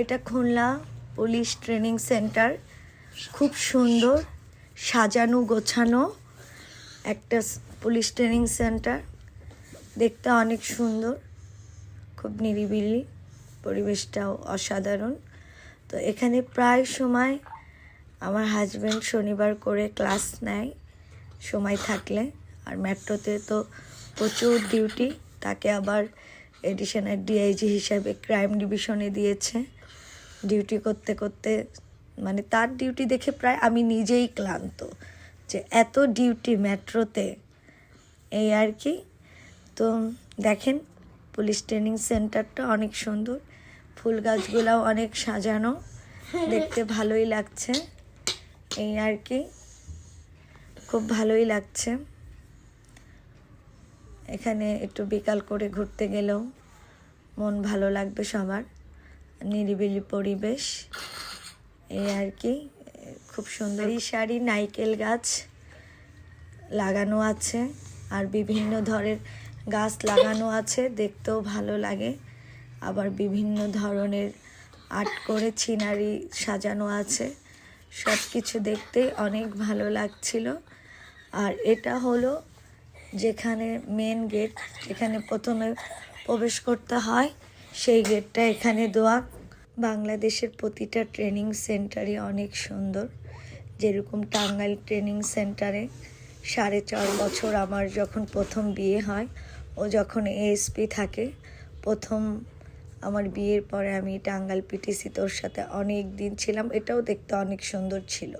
এটা Khulna police training centre. খুব সুন্দর, সাজানো, গোছানো একটা পুলিশ ট্রেনিং সেন্টার। দেখতে অনেক সুন্দর, খুব নিরিবিলি, পরিবেশটাও অসাধারণ। তো এখানে প্রায় সময় আমার হাজব্যান্ড শনিবার করে ক্লাস নেয়, সময় থাকলে। আর মেট্রোতে তো প্রচুর ডিউটি তাকে আবার এডিশনের ডিআইজি হিসাবে ক্রাইম ডিভিশনে দিয়েছে। ডিউটি করতে করতে মানে তার ডিউটি দেখে প্রায় আমি নিজেই ক্লান্ত যে এত ডিউটি মেট্রোতে এই আর কি। তো দেখেন পুলিশ ট্রেনিং সেন্টারটা অনেক সুন্দর, ফুল গাছগুলাও অনেক সাজানো, দেখতে ভালোই লাগছে, এই আর কি, খুব ভালোই লাগছে। এখানে একটু বিকাল করে ঘুরতে গেলেও মন ভালো লাগবে সবার। নিরিবিলি পরিবেশ। এই আর কি, খুব সুন্দর। শাড়ি, নাইকেল গাছ লাগানো আছে, আর বিভিন্ন ধরনের গাছ লাগানো আছে, দেখতেও ভালো লাগে। আবার বিভিন্ন ধরনের আর্ট করে ছিনারি সাজানো আছে। সব কিছু দেখতে অনেক ভালো লাগছিল। আর এটা হলো যেখানে মেন গেট যেখানে প্রথমে প্রবেশ করতে হয়। সেই গেটটা এখানে দেওয়া। বাংলাদেশের প্রতিটা ট্রেনিং সেন্টারই অনেক সুন্দর। যেরকম টাঙ্গাইল ট্রেনিং সেন্টারে সাড়ে চার বছর আমার যখন প্রথম বিয়ে হয়, ও যখন এএসপি থাকে, প্রথম আমার বিয়ের পরে আমি টাঙ্গাইল পিটিসি তোর সাথে অনেক দিন ছিলাম। এটাও দেখতে অনেক সুন্দর ছিল।